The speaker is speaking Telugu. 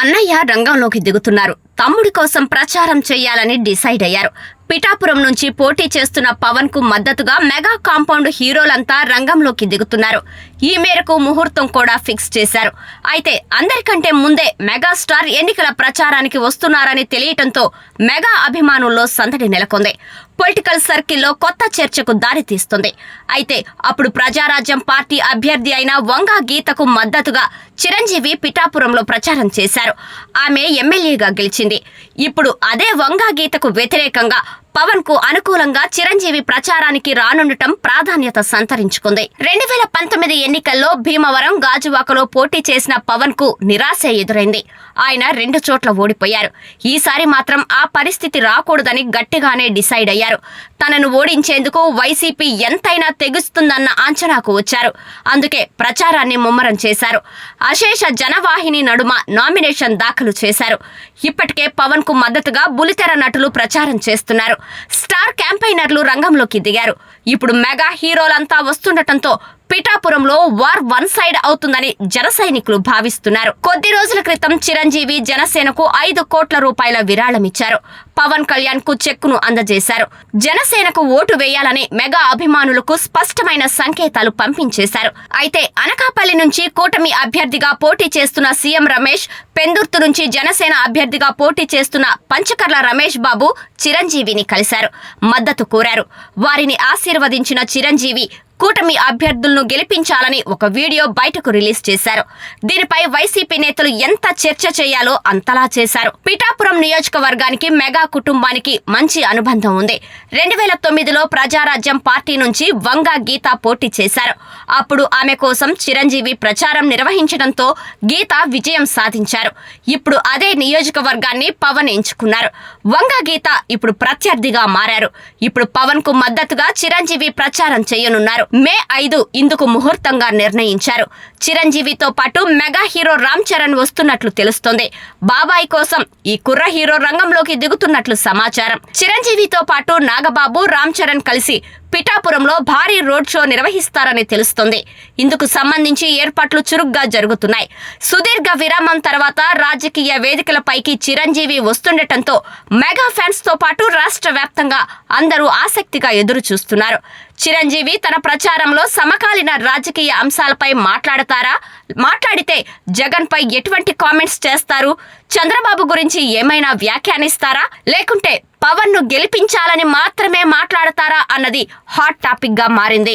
అన్నయ్య రంగంలోకి దిగుతున్నారు. తమ్ముడి కోసం ప్రచారం చేయాలని డిసైడ్ అయ్యారు. పిఠాపురం నుంచి పోటీ చేస్తున్న పవన్కు మద్దతుగా మెగా కాంపౌండ్ హీరోలంతా రంగంలోకి దిగుతున్నారు. ఈ మేరకు ముహూర్తం కూడా ఫిక్స్ చేశారు. అయితే అందరికంటే ముందే మెగాస్టార్ ఎన్నికల ప్రచారానికి వస్తున్నారని తెలియటంతో మెగా అభిమానుల్లో సందడి నెలకొంది. పొలిటికల్ సర్కిల్లో కొత్త చర్చకు దారితీస్తుంది అయితే అప్పుడు ప్రజారాజ్యం పార్టీ అభ్యర్థి అయిన వంగా గీతకు మద్దతుగా చిరంజీవి పిఠాపురంలో ప్రచారం చేశారు. ఆమె ఎమ్మెల్యేగా గెలిచింది. ఇప్పుడు అదే వంగా గీతకు వ్యతిరేకంగా పవన్కు అనుకూలంగా చిరంజీవి ప్రచారానికి రానుండటం ప్రాధాన్యత సంతరించుకుంది. రెండు వేల పంతొమ్మిది ఎన్నికల్లో భీమవరం గాజువాకలో పోటీ చేసిన పవన్కు నిరాశ ఎదురైంది. ఆయన రెండు చోట్ల ఓడిపోయారు. ఈసారి మాత్రం ఆ పరిస్థితి రాకూడదని గట్టిగానే డిసైడ్ అయ్యారు. తనను ఓడించేందుకు వైసీపీ ఎంతైనా తెగుస్తుందన్న అంచనాకు వచ్చారు. అందుకే ప్రచారాన్ని ముమ్మరం చేశారు. అశేష జనవాహిని నడుమ నామినేషన్ దాఖలు చేశారు. ఇప్పటికే పవన్కు మద్దతుగా బులితెర నటులు ప్రచారం చేస్తున్నారు. స్టార్ క్యాంపైనర్లు రంగంలోకి దిగారు. ఇప్పుడు మెగా హీరోలంతా వస్తుండటంతో పిఠాపురంలో వార్ వన్ సైడ్ అవుతుందని జన సైనికులు భావిస్తున్నారు. కొద్ది రోజుల క్రితం చిరంజీవి జనసేనకు ఐదు కోట్ల రూపాయల విరాళమిచ్చారు. పవన్ కళ్యాణ్కు చెక్కును అందజేశారు. జనసేనకు ఓటు వేయాలని మెగా అభిమానులకు స్పష్టమైన సంకేతాలు పంపించేశారు. అయితే అనకాపల్లి నుంచి కూటమి అభ్యర్థిగా పోటీ చేస్తున్న సీఎం రమేష్ పెందుర్తు నుంచి జనసేన అభ్యర్థిగా పోటీ చేస్తున్న పంచకర్ల రమేష్ బాబు చిరంజీవిని కలిశారు. మద్దతు కోరారు. వారిని ఆశీర్వదించిన చిరంజీవి కూటమి అభ్యర్థులను గెలిపించాలని ఒక వీడియో బయటకు రిలీజ్ చేశారు. దీనిపై వైసీపీ నేతలు ఎంత చర్చ చేయాలో అంతలా చేశారు. పిఠాపురం నియోజకవర్గానికి మెగా కుటుంబానికి మంచి అనుబంధం ఉంది. రెండు వేల తొమ్మిదిలో ప్రజారాజ్యం పార్టీ నుంచి వంగా గీత పోటీ చేశారు. అప్పుడు ఆమె కోసం చిరంజీవి ప్రచారం నిర్వహించడంతో గీత విజయం సాధించారు. ఇప్పుడు అదే నియోజకవర్గాన్ని పవన్ ఎంచుకున్నారు. వంగా గీత ఇప్పుడు ప్రత్యర్థిగా మారారు. ఇప్పుడు పవన్కు మద్దతుగా చిరంజీవి ప్రచారం చేయనున్నారు. మే ఐదు ఇందుకు ముహూర్తంగా నిర్ణయించారు. చిరంజీవితో పాటు మెగా హీరో రామ్ చరణ్ వస్తున్నట్లు తెలుస్తోంది. బాబాయ్ కోసం ఈ కుర్ర హీరో రంగంలోకి దిగుతున్నట్లు సమాచారం. చిరంజీవితో పాటు నాగబాబు రామ్ చరణ్ కలిసి పిఠాపురంలో భారీ రోడ్ షో నిర్వహిస్తారని తెలుస్తుంది. ఇందుకు సంబంధించి ఏర్పాట్లు చురుగ్గా జరుగుతున్నాయి. సుదీర్ఘ విరామం తర్వాత రాజకీయ వేదికలపైకి చిరంజీవి వస్తుండటంతో మెగా ఫ్యాన్స్తో పాటు రాష్ట్ర వ్యాప్తంగా అందరూ ఆసక్తిగా ఎదురు చూస్తున్నారు చిరంజీవి తన ప్రచారంలో సమకాలీన రాజకీయ అంశాలపై మాట్లాడతారా? మాట్లాడితే జగన్పై ఎటువంటి కామెంట్స్ చేస్తారు? చంద్రబాబు గురించి ఏమైనా వ్యాఖ్యానిస్తారా? లేకుంటే పవన్ను గెలిపించాలని మాత్రమే మాట్లాడతారా అన్నది హాట్ టాపిక్గా మారింది.